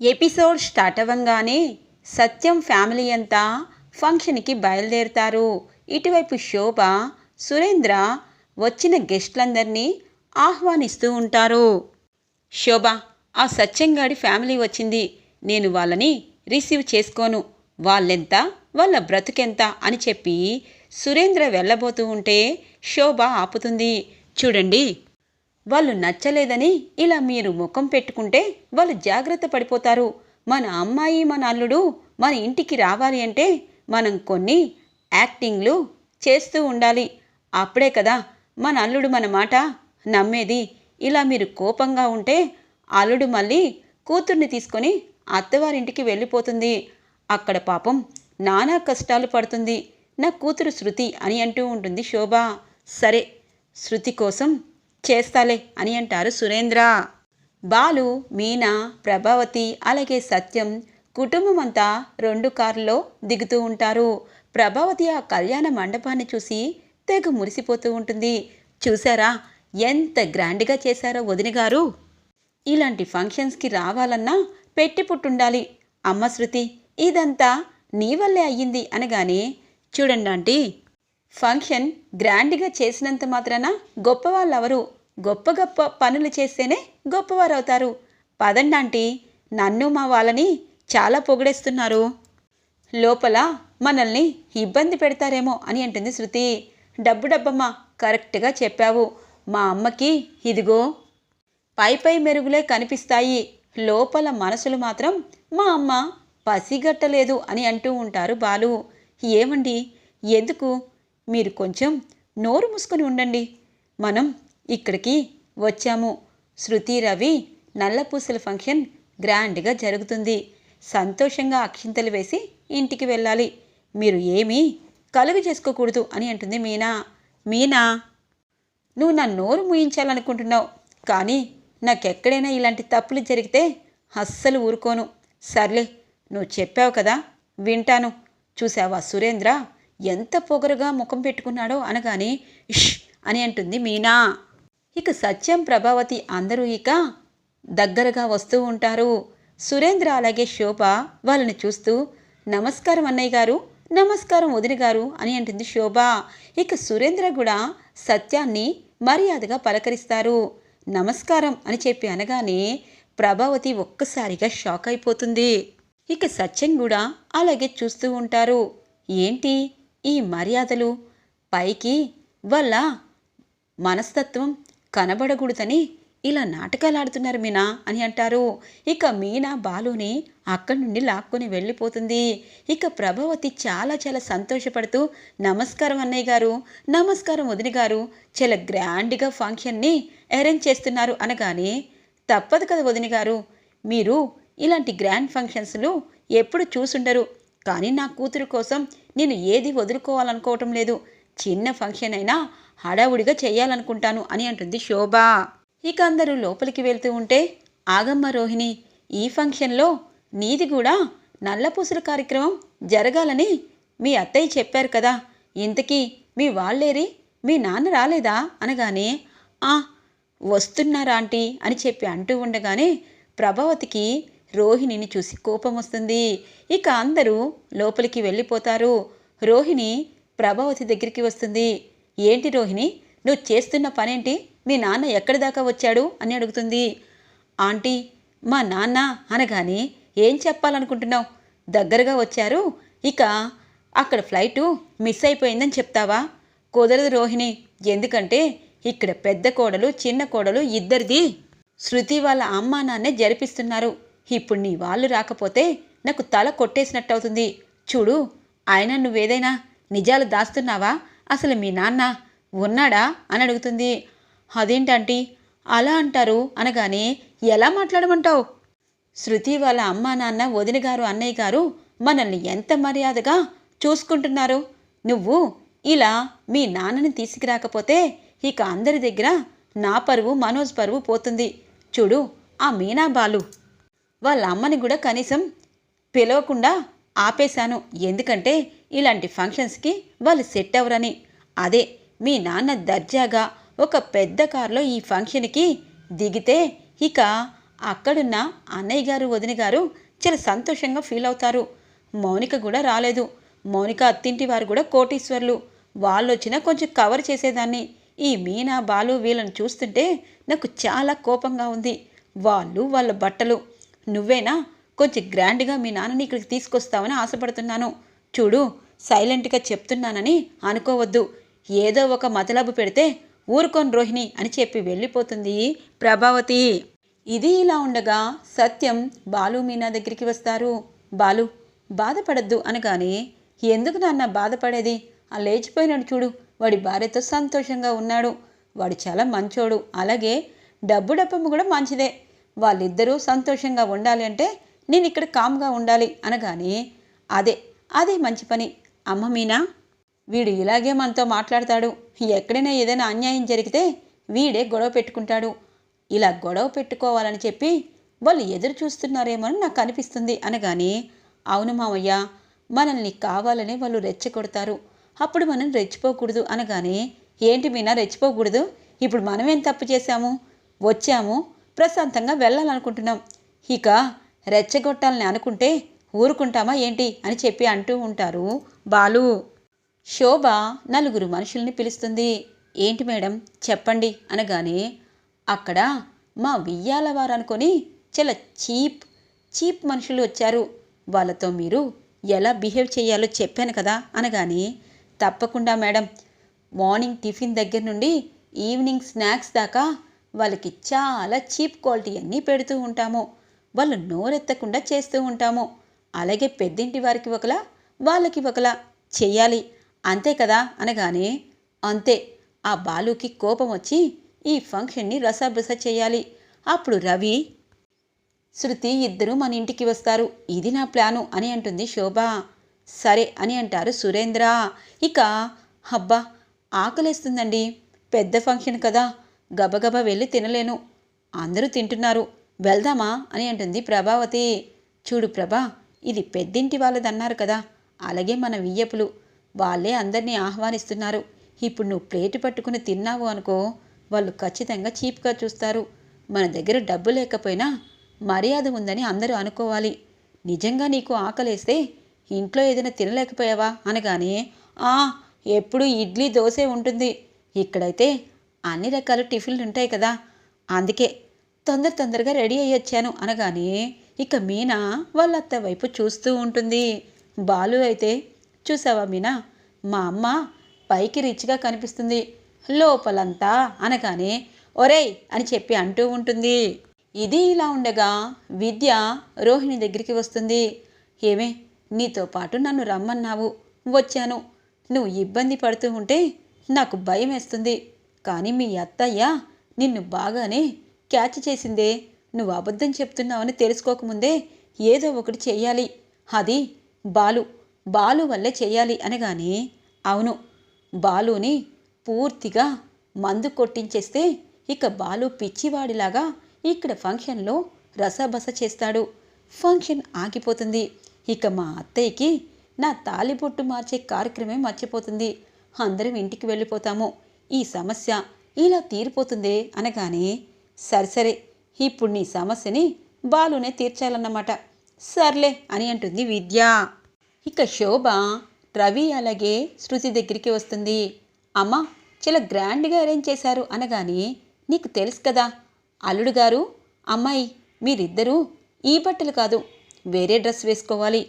Episode start అవ్వంగానే Satyam family అంతా ఫంక్షన్కి బయలుదేరుతారు. ఇటువైపు శోభ సురేంద్ర వచ్చిన గెస్ట్లందరినీ ఆహ్వానిస్తూ ఉంటారు. శోభ ఆ సత్యంగాడి ఫ్యామిలీ వచ్చింది. నేను వాళ్ళని రిసీవ్ చేసుకోను. వాళ్ళెంత వాళ్ళ బ్రతుకెంత అని చెప్పి సురేంద్ర వెళ్ళబోతూ ఉంటే శోభ ఆపుతుంది. చూడండి. వాళ్ళు నచ్చలేదని ఇలా మీరు ముఖం పెట్టుకుంటే వాళ్ళు జాగ్రత్త పడిపోతారు. మన అమ్మాయి మన అల్లుడు మన ఇంటికి రావాలి అంటే మనం కొన్ని యాక్టింగ్లు చేస్తూ ఉండాలి. అప్పుడే కదా మన అల్లుడు మన మాట నమ్మేది. ఇలా మీరు కోపంగా ఉంటే అల్లుడు మళ్ళీ కూతుర్ని తీసుకొని అత్తవారింటికి వెళ్ళిపోతుంది. అక్కడ పాపం నానా కష్టాలు పడుతుంది. నా కూతురు శృతి అని అంటూ ఉంటుంది శోభ. సరే శృతి కోసం చేస్తాలే అని అంటారు సురేంద్ర. బాలు మీనా ప్రభావతి అలాగే సత్యం కుటుంబం అంతా రెండు కారులో దిగుతూ ఉంటారు. ప్రభావతి ఆ కళ్యాణ మండపాన్ని చూసి తెగ మురిసిపోతూ ఉంటుంది. చూసారా ఎంత గ్రాండ్గా చేశారో వదిన గారు. ఇలాంటి ఫంక్షన్స్కి రావాలన్నా పెట్టి పుట్టుండాలి. అమ్మ శృతి ఇదంతా నీ వల్లే అయ్యింది అనగానే చూడండి ఆంటీ ఫంక్షన్ గ్రాండ్గా చేసినంత మాత్రాన గొప్పవాళ్ళెవరు గొప్ప గొప్ప పనులు చేస్తేనే గొప్పవారు అవుతారు పదండి ఆంటీ నన్ను మా వాళ్ళని చాలా పొగిడేస్తున్నారు. లోపల మనల్ని ఇబ్బంది పెడతారేమో అని అంటుంది శృతి. డబ్బు డబ్బమ్మ కరెక్ట్గా చెప్పావు. మా అమ్మకి ఇదిగో. పై పై మెరుగులే కనిపిస్తాయి. లోపల మనసులు మాత్రం మా అమ్మ పసిగట్టలేదు అని అంటూ ఉంటారు బాలు. ఏమండి? ఎందుకు? మీరు కొంచెం నోరు మూసుకొని ఉండండి. మనం ఇక్కడికి వచ్చాము. శృతి రవి నల్లపూసల ఫంక్షన్ గ్రాండ్గా జరుగుతుంది. సంతోషంగా అక్షింతలు వేసి ఇంటికి వెళ్ళాలి. మీరు ఏమీ కలుగు చేసుకోకూడదు అని అంటుంది మీనా. మీనా! నువ్వు నా నోరు ముయించాలనుకుంటున్నావు. కానీ నాకెక్కడైనా ఇలాంటి తప్పులు జరిగితే అస్సలు ఊరుకోను. సర్లే నువ్వు చెప్పావు కదా వింటాను. చూసావా సురేంద్ర? ఎంత పొగరుగా ముఖం పెట్టుకున్నాడో అనగానే ఇష్ అని అంటుంది మీనా. ఇక సత్యం ప్రభావతి అందరూ ఇక దగ్గరగా వస్తూ ఉంటారు. సురేంద్ర అలాగే శోభ వాళ్ళని చూస్తూ నమస్కారం అన్నయ్య గారు నమస్కారం వదిన గారు అని అంటుంది శోభ. ఇక సురేంద్ర కూడా సత్యాన్ని మర్యాదగా పలకరిస్తారు. నమస్కారం అని చెప్పి అనగానే ప్రభావతి ఒక్కసారిగా షాక్ అయిపోతుంది. ఇక సత్యం కూడా అలాగే చూస్తూ ఉంటారు. ఏంటి? ఈ మర్యాదలు పైకి వల్ల మనస్తత్వం కనబడకూడదని ఇలా నాటకాలు ఆడుతున్నారు మీనా అని అంటారు. ఇక మీనా బాలుని అక్కడి నుండి లాక్కొని వెళ్ళిపోతుంది. ఇక ప్రభావతి చాలా చాలా సంతోషపడుతూ నమస్కారం అన్నయ్య గారు నమస్కారం వదిన గారు చాలా గ్రాండ్గా ఫంక్షన్ని అరేంజ్ చేస్తున్నారు అనగానే తప్పదు కదా వదిన గారు మీరు ఇలాంటి గ్రాండ్ ఫంక్షన్స్లు ఎప్పుడు చూసుండరు. కానీ నా కూతురు కోసం నేను ఏది వదులుకోవాలనుకోవటం లేదు. చిన్న ఫంక్షన్ అయినా హడావుడిగా చేయాలనుకుంటాను అని అంటుంది శోభ. ఇక అందరూ లోపలికి వెళ్తూ ఉంటే ఆగమ్మ రోహిణి ఈ ఫంక్షన్లో నీది కూడా నల్లపూసల కార్యక్రమం జరగాలని మీ అత్తయ్య చెప్పారు కదా. ఇంతకీ మీ వాళ్ళేరి? మీ నాన్న రాలేదా? అనగానే ఆ వస్తున్నారా ఆంటీ? అని చెప్పి అంటూ ఉండగానే ప్రభావతికి రోహిణిని చూసి కోపం వస్తుంది ఇక అందరూ లోపలికి వెళ్ళిపోతారు. రోహిణి ప్రభావతి దగ్గరికి వస్తుంది. ఏంటి రోహిణి? నువ్వు చేస్తున్న పనేంటి? మీ నాన్న ఎక్కడి దాకా వచ్చాడు? అని అడుగుతుంది. ఆంటీ మా నాన్న అనగానే ఏం చెప్పాలనుకుంటున్నావు? దగ్గరగా వచ్చారు. ఇక అక్కడ ఫ్లైటు మిస్ అయిపోయిందని చెప్తావా? కుదరదు రోహిణి. ఎందుకంటే ఇక్కడ పెద్ద కోడలు చిన్న కోడలు ఇద్దరిది. శృతి వాళ్ళ అమ్మా నాన్నే జరిపిస్తున్నారు. ఇప్పుడు నీ వాళ్ళు రాకపోతే నాకు తల కొట్టేసినట్టు అవుతుంది చూడు ఆయన నువ్వేదైనా నిజాలు దాస్తున్నావా? అసలు మీ నాన్న ఉన్నాడా? అని అడుగుతుంది. అదేంటంటీ? అలా అంటారు అనగానే ఎలా మాట్లాడమంటావు? శృతి వాళ్ళ అమ్మా నాన్న వదిన గారు అన్నయ్య గారు మనల్ని ఎంత మర్యాదగా చూసుకుంటున్నారు? నువ్వు ఇలా మీ నాన్నని తీసుకురాకపోతే ఇక అందరి దగ్గర నా పరువు మనోజ్ పరువు పోతుంది. చూడు ఆ మీనా బాలు వాళ్ళ అమ్మని కూడా కనీసం పిలవకుండా ఆపేశాను. ఎందుకంటే ఇలాంటి ఫంక్షన్స్కి వాళ్ళు సెట్ అవ్వరని. అదే మీ నాన్న దర్జాగా ఒక పెద్ద కారులో ఈ ఫంక్షన్కి దిగితే ఇక అక్కడున్న అన్నయ్య గారు వదిన గారు చాలా సంతోషంగా ఫీల్ అవుతారు. మౌనిక కూడా రాలేదు. మౌనిక అత్తింటి వారు కూడా కోటీశ్వర్లు. వాళ్ళు వచ్చినా కొంచెం కవర్ చేసేదాన్ని. ఈ మీనా బాలు వీళ్ళని చూస్తుంటే నాకు చాలా కోపంగా ఉంది. వాళ్ళు వాళ్ళ బట్టలు నువ్వేనా? కొంచెం గ్రాండ్గా మీ నాన్నని ఇక్కడికి తీసుకొస్తావని ఆశపడుతున్నాను. చూడు సైలెంట్గా చెప్తున్నానని అనుకోవద్దు. ఏదో ఒక మతలబు పెడితే ఊరుకోని రోహిణి అని చెప్పి వెళ్ళిపోతుంది ప్రభావతి. ఇది ఇలా ఉండగా సత్యం బాలు మీనా దగ్గరికి వస్తారు. బాలు బాధపడద్దు అనగానే ఎందుకు నాన్న బాధపడేది? ఆ లేచిపోయినాడు చూడు. వాడి భార్యతో సంతోషంగా ఉన్నాడు. వాడు చాలా మంచోడు. అలాగే డబ్బు డబ్బమ్మ కూడా మంచిదే. వాళ్ళిద్దరూ సంతోషంగా ఉండాలి అంటే నేను ఇక్కడ కామ్గా ఉండాలి అనగానే అదే అదే మంచి పని. అమ్మ మీనా వీడు ఇలాగే మనతో మాట్లాడతాడు. ఎక్కడైనా ఏదైనా అన్యాయం జరిగితే వీడే గొడవ పెట్టుకుంటాడు. ఇలా గొడవ పెట్టుకోవాలని చెప్పి వాళ్ళు ఎదురు చూస్తున్నారేమో అని నాకు అనిపిస్తుంది అనగానే అవును మామయ్య మనల్ని కావాలని వాళ్ళు రెచ్చగొడతారు. అప్పుడు మనం రెచ్చిపోకూడదు అనగానే ఏంటి మీనా రెచ్చిపోకూడదు? ఇప్పుడు మనమేం తప్పు చేశాము? వచ్చాము? ప్రశాంతంగా వెళ్ళాలనుకుంటున్నాం. ఇక రెచ్చగొట్టాలని అనుకుంటే ఊరుకుంటామా ఏంటి అని చెప్పి అంటూ ఉంటారు బాలు. శోభ నలుగురు మనుషుల్ని పిలుస్తుంది. ఏంటి మేడం? చెప్పండి అనగానే అక్కడ మా వియ్యాల వారు అనుకొని చాలా చీప్ చీప్ మనుషులు వచ్చారు. వాళ్ళతో మీరు ఎలా బిహేవ్ చేయాలో చెప్పాను కదా అనగానే తప్పకుండా మేడం. మార్నింగ్ టిఫిన్ దగ్గర నుండి ఈవినింగ్ స్నాక్స్ దాకా వాళ్ళకి చాలా చీప్ క్వాలిటీ అన్నీ పెడుతూ ఉంటాము. వాళ్ళు నోరెత్తకుండా చేస్తూ ఉంటాము. అలాగే పెద్దింటి వారికి ఒకలా వాళ్ళకి ఒకలా చెయ్యాలి. అంతే కదా అనగానే అంతే. ఆ బాలుకి కోపం వచ్చి ఈ ఫంక్షన్ని రసాబస చేయాలి అప్పుడు రవి శృతి ఇద్దరు మన ఇంటికి వస్తారు. ఇది నా ప్లాను అని అంటుంది శోభ. సరే అని అంటారు సురేంద్ర. ఇక అబ్బా ఆకలేస్తుందండి. పెద్ద ఫంక్షన్ కదా. గబగబా వెళ్ళి తినలేను. అందరూ తింటున్నారు. వెళ్దామా? అని అంటుంది ప్రభావతి. చూడు ప్రభా ఇది పెద్దింటి వాళ్ళదన్నారు కదా. అలాగే మన వియ్యపులు. వాళ్ళే అందరినీ ఆహ్వానిస్తున్నారు. ఇప్పుడు నువ్వు ప్లేటు పట్టుకుని తిన్నావు అనుకో వాళ్ళు ఖచ్చితంగా చీప్గా చూస్తారు. మన దగ్గర డబ్బు లేకపోయినా మర్యాద ఉందని అందరూ అనుకోవాలి. నిజంగా నీకు ఆకలేస్తే ఇంట్లో ఏదైనా తినలేకపోయావా? అనగానే ఆ ఎప్పుడు ఇడ్లీ దోశ ఉంటుంది. ఇక్కడైతే అన్ని రకాల టిఫిన్లు ఉంటాయి కదా. అందుకే తొందర తొందరగా రెడీ అయ్యి వచ్చాను అనగానే ఇక మీనా వాళ్ళ అత్త వైపు చూస్తూ ఉంటుంది. బాలు అయితే చూసావా మీనా? మా అమ్మ పైకి రిచ్గా కనిపిస్తుంది. లోపలంతా అనగానే ఒరేయ్ అని చెప్పి అంటూ ఉంటుంది. ఇది ఇలా ఉండగా విద్య రోహిణి దగ్గరికి వస్తుంది. ఏమే నీతో పాటు నన్ను రమ్మన్నావు. వచ్చాను. నువ్వు ఇబ్బంది పడుతూ ఉంటే నాకు భయం వేస్తుంది కానీ మీ అత్తయ్య నిన్ను బాగానే క్యాచ్ చేసిందే. నువ్వు అబద్ధం చెప్తున్నావని తెలుసుకోకముందే ఏదో ఒకటి చేయాలి అది బాలు బాలు వల్లే చేయాలి అనగానే అవును బాలుని పూర్తిగా మందు కొట్టించేస్తే ఇక బాలు పిచ్చివాడిలాగా ఇక్కడ ఫంక్షన్లో రసబస చేస్తాడు. ఫంక్షన్ ఆగిపోతుంది. ఇక మా అత్తయ్యకి నా తాలిబొట్టు మార్చే కార్యక్రమే మర్చిపోతుంది. అందరం ఇంటికి వెళ్ళిపోతాము. ఈ సమస్య ఇలా తీరిపోతుందే అనగానే సరిసరే ఇప్పుడు నీ సమస్యని బాలునే తీర్చాలన్నమాట. సర్లే అని అంటుంది విద్య. ఇక శోభ రవి అలాగే శృతి దగ్గరికి వస్తుంది. అమ్మ చాలా గ్రాండ్గా అరేంజ్ చేశారు అనగానే నీకు తెలుసు కదా అల్లుడు గారు అమ్మాయి మీరిద్దరూ ఈ బట్టలు కాదు వేరే డ్రెస్ వేసుకోవాలి.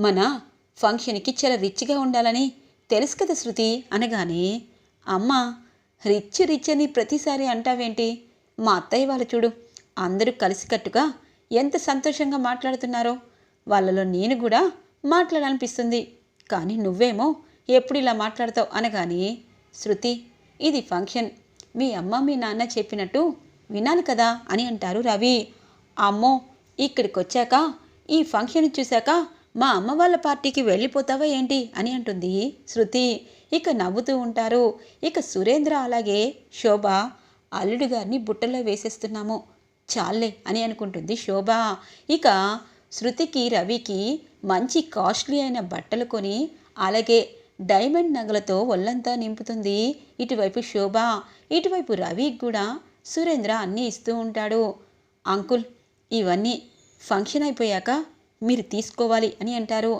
మన ఫంక్షన్కి చాలా రిచ్గా ఉండాలని తెలుసు కదా శృతి అనగానే అమ్మ రిచ్ రిచ్ అని ప్రతిసారి అంటావేంటి? మా అత్తయ్య వాళ్ళు చూడు అందరూ కలిసికట్టుగా ఎంత సంతోషంగా మాట్లాడుతున్నారో. వాళ్ళలో నేను కూడా మాట్లాడాలనిపిస్తుంది. కానీ నువ్వేమో ఎప్పుడు ఇలా మాట్లాడతావు అనగానే శృతి ఇది ఫంక్షన్. మీ అమ్మ మీ నాన్న చెప్పినట్టు వినాలి కదా అని అంటారు రవి. అమ్మో ఇక్కడికి వచ్చాక ఈ ఫంక్షన్ చూశాక మా అమ్మ వాళ్ళ పార్టీకి వెళ్ళిపోతావా ఏంటి అని అంటుంది. శృతి ఇక నవ్వుతూ ఉంటారు. ఇక సురేంద్ర అలాగే శోభ అల్లుడు గారిని బుట్టలో వేసేస్తున్నాము. చాలే అని అనుకుంటుంది శోభ. ఇక శృతికి రవికి మంచి కాస్ట్లీ అయిన బట్టలు కొని అలాగే డైమండ్ నగలతో ఒళ్ళంతా నింపుతుంది. ఇటువైపు శోభ ఇటువైపు రవికి కూడా సురేంద్ర అన్నీ ఇస్తూ ఉంటాడు. అంకుల్ ఇవన్నీ ఫంక్షన్ అయిపోయాక మీరు తీసుకోవాలి అని అంటారు.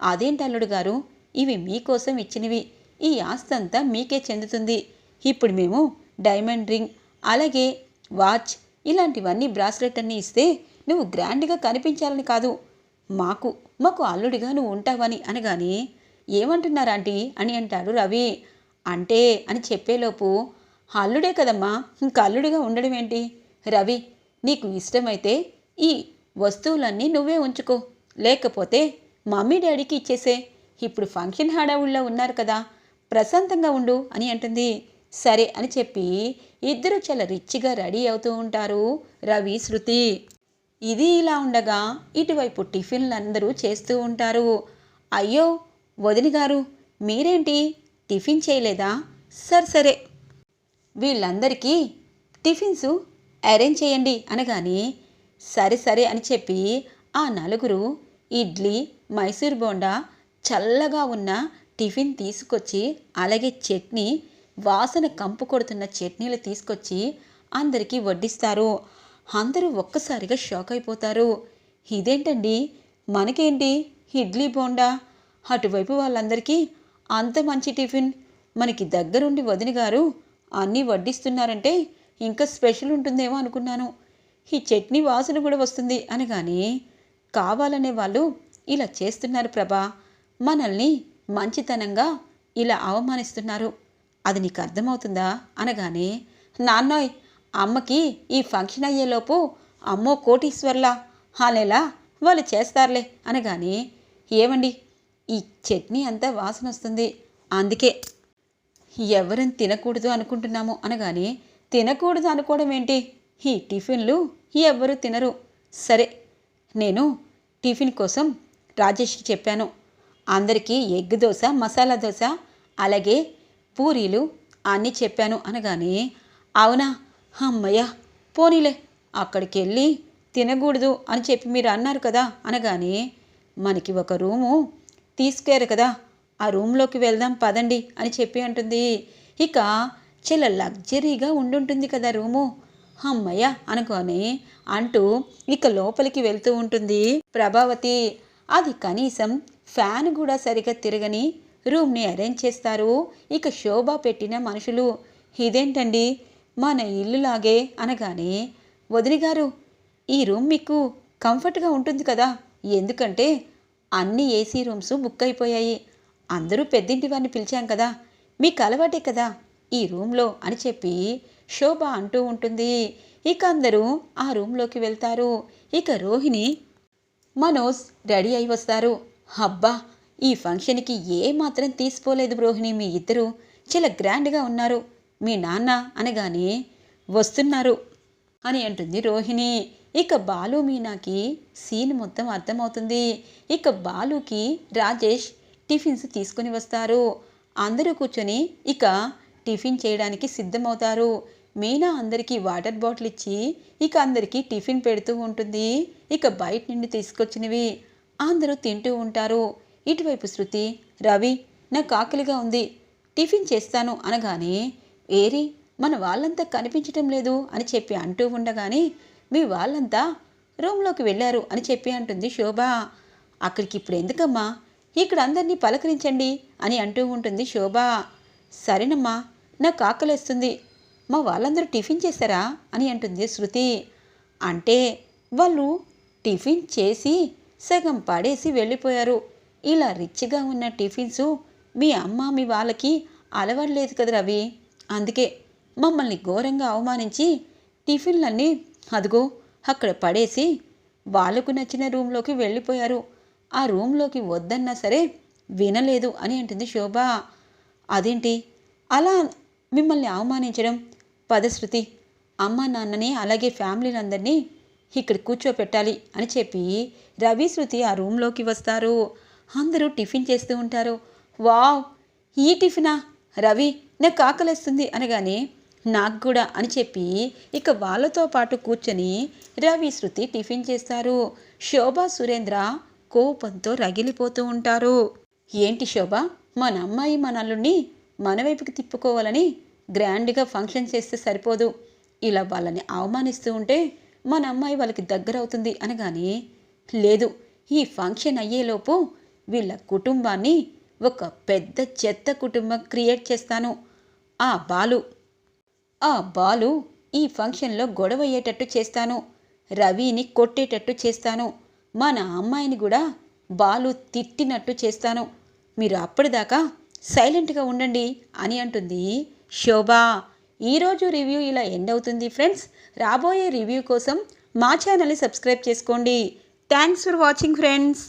అదేంటి అల్లుడు గారు? ఇవి మీకోసం ఇచ్చినవి. ఈ ఆస్తి అంతా మీకే చెందుతుంది. ఇప్పుడు మేము డైమండ్ రింగ్ అలాగే వాచ్ ఇలాంటివన్నీ బ్రాస్లెట్ అన్నీ ఇస్తే నువ్వు గ్రాండ్గా కనిపించాలని కాదు. మాకు మాకు అల్లుడిగా నువ్వు ఉంటావని అనగానే ఏమంటున్నారు ఆంటీ? అని అంటాడు రవి. అంటే అని చెప్పేలోపు అల్లుడే కదమ్మా ఇంకా అల్లుడిగా ఉండడం ఏంటి? రవి నీకు ఇష్టమైతే ఈ వస్తువులన్నీ నువ్వే ఉంచుకో. లేకపోతే మమ్మీ డాడీకి ఇచ్చేసే. ఇప్పుడు ఫంక్షన్ హడావుల్లో ఉన్నారు కదా. ప్రశాంతంగా ఉండు అని అంటుంది. సరే అని చెప్పి ఇద్దరు చాలా రిచ్గా రెడీ అవుతూ ఉంటారు రవి శృతి. ఇది ఇలా ఉండగా ఇటువైపు టిఫిన్లు అందరూ చేస్తూ ఉంటారు. అయ్యో వదిన గారు మీరేంటి? టిఫిన్ చేయలేదా? సరే సరే. వీళ్ళందరికీ టిఫిన్స్ అరేంజ్ చేయండి అనగానే సరే సరే అని చెప్పి ఆ నలుగురు ఇడ్లీ మైసూర్ బోండా చల్లగా ఉన్న టిఫిన్ తీసుకొచ్చి అలాగే చట్నీ వాసన కంపు కొడుతున్న చట్నీలు తీసుకొచ్చి అందరికీ వడ్డిస్తారు. అందరూ ఒక్కసారిగా షాక్ అయిపోతారు. ఇదేంటండి? మనకేంటి ఇడ్లీ బోండా? అటువైపు వాళ్ళందరికీ అంత మంచి టిఫిన్. మనకి దగ్గరుండి వదిన గారు అన్నీ వడ్డిస్తున్నారంటే ఇంకా స్పెషల్ ఉంటుందేమో అనుకున్నాను. ఈ చట్నీ వాసన కూడా వస్తుంది అనగానే కావాలనే వాళ్ళు ఇలా చేస్తున్నారు ప్రభా. మనల్ని మంచితనంగా ఇలా అవమానిస్తున్నారు. అది నీకు అర్థమవుతుందా? అనగానే నాన్నోయ్ అమ్మకి ఈ ఫంక్షన్ అయ్యేలోపు అమ్మో కోటీశ్వర్లా హాలేలా వాళ్ళు చేస్తారులే. అనగానే ఏమండి ఈ చట్నీ అంతా వాసన వస్తుంది. అందుకే ఎవరిని తినకూడదు అనుకుంటున్నాము. అనగానే తినకూడదు అనుకోవడం ఏంటి? ఈ టిఫిన్లు ఎవ్వరు తినరు. సరే నేను టిఫిన్ కోసం రాజేష్కి చెప్పాను. అందరికీ ఎగ్ దోశ మసాలా దోశ అలాగే పూరీలు అన్నీ చెప్పాను అనగానే అవునా? అమ్మయ్య పోనీలే అక్కడికి వెళ్ళి తినకూడదు అని చెప్పి మీరు అన్నారు కదా అనగానే మనకి ఒక రూము తీసుకారు కదా ఆ రూమ్లోకి వెళ్దాం పదండి అని చెప్పి అంటుంది. ఇక చాలా లగ్జరీగా ఉండుంటుంది కదా రూము. అమ్మయ్య అనుకొని అంటూ ఇక లోపలికి వెళ్తూ ఉంటుంది. ప్రభావతి అది కనీసం ఫ్యాన్ కూడా సరిగా తిరగని రూమ్ని అరేంజ్ చేస్తారు. ఇక శోభ పెట్టిన మనుషులు ఇదేంటండి? మన ఇల్లులాగే అనగానే వదిలిగారు ఈ రూమ్ మీకు కంఫర్ట్గా ఉంటుంది కదా? ఎందుకంటే అన్ని ఏసీ రూమ్స్ బుక్ అయిపోయాయి. అందరూ పెద్దింటి వారిని పిలిచాం కదా? మీకు అలవాటే కదా? ఈ రూమ్లో అని చెప్పి శోభ అంటూ ఉంటుంది. ఇక అందరూ ఆ రూమ్లోకి వెళ్తారు. ఇక రోహిణి మనోజ్ రెడీ అయి వస్తారు. అబ్బా ఈ ఫంక్షన్కి ఏ మాత్రం రోహిణి. మీ ఇద్దరు చాలా గ్రాండ్గా ఉన్నారు. మీ నాన్న అనగానే వస్తున్నారు అని అంటుంది రోహిణి. ఇక బాలు మీనాకి సీన్ మొత్తం అర్థమవుతుంది. ఇక బాలుకి రాజేష్ టిఫిన్స్ తీసుకుని వస్తారు. అందరూ కూర్చొని ఇక టిఫిన్ చేయడానికి సిద్ధమవుతారు. మీనా అందరికీ వాటర్ బాటిల్ ఇచ్చి ఇక అందరికీ టిఫిన్ పెడుతూ ఉంటుంది. ఇక బయట నుండి తీసుకొచ్చినవి అందరూ తింటూ ఉంటారు. ఇటువైపు శృతి రవి నాకు ఆకలిగా ఉంది. టిఫిన్ చేస్తాను అనగానే ఏరి మన వాళ్ళంతా కనిపించటం లేదు అని చెప్పి అంటూ ఉండగానే మీ వాళ్ళంతా రూమ్లోకి వెళ్ళారు అని చెప్పి అంటుంది శోభ. అక్కడికి ఇప్పుడు ఎందుకమ్మా? ఇక్కడ అందరినీ పలకరించండి అని అంటూ ఉంటుంది శోభ. సరేనమ్మా నాకు ఆకలేస్తుంది మా వాళ్ళందరూ టిఫిన్ చేశారా? అని అంటుంది శృతి. అంటే వాళ్ళు టిఫిన్ చేసి సగం పడేసి వెళ్ళిపోయారు. ఇలా రిచ్గా ఉన్న టిఫిన్స్ మీ అమ్మ మీ వాళ్ళకి అలవాట్లేదు కదా రవి. అందుకే మమ్మల్ని ఘోరంగా అవమానించి టిఫిన్లన్నీ అదిగో అక్కడ పడేసి వాళ్ళకు నచ్చిన రూమ్లోకి వెళ్ళిపోయారు. ఆ రూమ్లోకి వద్దన్నా సరే వినలేదు అని అంటుంది శోభ. అదేంటి? అలా మిమ్మల్ని అవమానించడం పదశృతి అమ్మ నాన్నని అలాగే ఫ్యామిలీలందరినీ ఇక్కడ కూర్చోపెట్టాలి అని చెప్పి రవి శృతి ఆ రూమ్లోకి వస్తారు. అందరూ టిఫిన్ చేస్తూ ఉంటారు. వావ్ ఈ టిఫినా? రవి నాకు ఆకలిస్తుంది అనగానే నాకు కూడా అని చెప్పి ఇక వాళ్ళతో పాటు కూర్చొని రవి శృతి టిఫిన్ చేస్తారు. శోభా సురేంద్ర కోపంతో రగిలిపోతూ ఉంటారు. ఏంటి శోభ? మన అమ్మాయి మన అల్లుడిని మన వైపుకి తిప్పుకోవాలని గ్రాండ్గా ఫంక్షన్ చేస్తే సరిపోదు. ఇలా వాళ్ళని అవమానిస్తూ ఉంటే మన అమ్మాయి వాళ్ళకి దగ్గర అవుతుంది అనగానే లేదు ఈ ఫంక్షన్ అయ్యేలోపు వీళ్ళ కుటుంబాన్ని ఒక పెద్ద చెత్త కుటుంబం క్రియేట్ చేస్తాను. ఆ బాలు ఆ బాలు ఈ ఫంక్షన్లో గొడవ అయ్యేటట్టు చేస్తాను. రవిని కొట్టేటట్టు చేస్తాను. మన అమ్మాయిని కూడా బాలు తిట్టినట్టు చేస్తాను. మీరు అప్పటిదాకా సైలెంట్గా ఉండండి అని అంటుంది. శోభ ఈరోజు రివ్యూ ఇలా ఎండ్ అవుతుంది ఫ్రెండ్స్. రాబోయే రివ్యూ కోసం మా ఛానల్ని సబ్స్క్రైబ్ చేసుకోండి. Thanks for watching friends